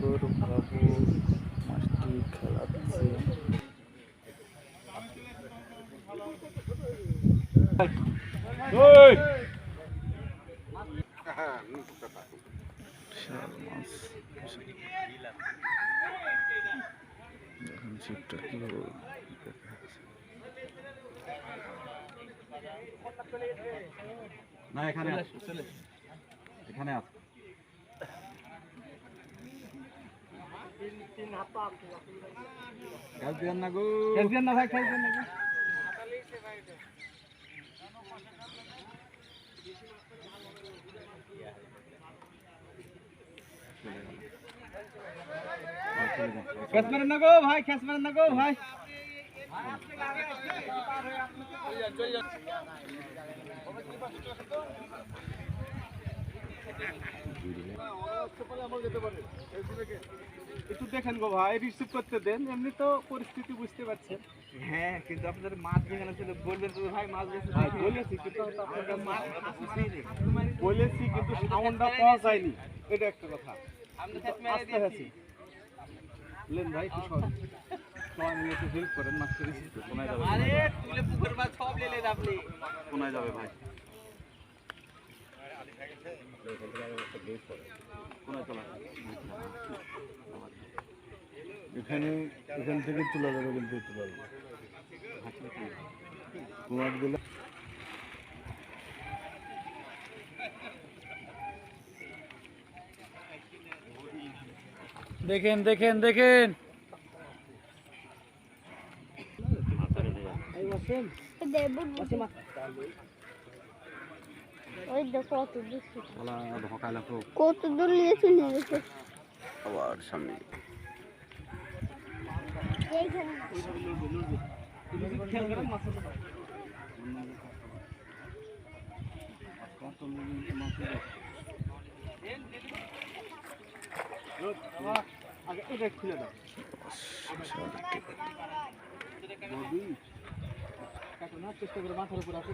সুন্দরভাবে মাছটি খেলাচ্ছে। দেখুন কীভাবে না এখানে আছে এখানে আছে গাছ দিয়ান না গো খেলছেন না ভাই খেলছেন না খেস মারেন না গো ভাই খেস মারেন না গো ভাই একটু দেখেন গো ভাই রিসিভ করতে দেন এমনি তো পরিস্থিতি বুঝতে পারছেন। হ্যাঁ কিন্তু আপনাদের মাছ যেখানে ছিল বলবেন তো ভাই মাছ গেছে বলেছি কিন্তু বলেছি কিন্তু সাউন্ডটা পাওয়া যায়নি। এটা একটা কথা। আস্তে লেন ভাই একটু সর। সবাই মিলে একটু হেল্প করেন মাছটা রিসিভ কোনায় যাবে আরে তুলে পুকুর মাছ সব নিলেন আপনি। কোনায় যাবে ভাই। এখানে এখান থেকে তোলা যাবে কিন্তু দেখেন দেখেন দেখেন। ওই দেখো কত দূর বলা ঢকাইলা তো কত দূর নিয়ে চলে গেছে আবার সামনে। আগে এটা খুলে দাও চেষ্টা করে মাথার উপর আসে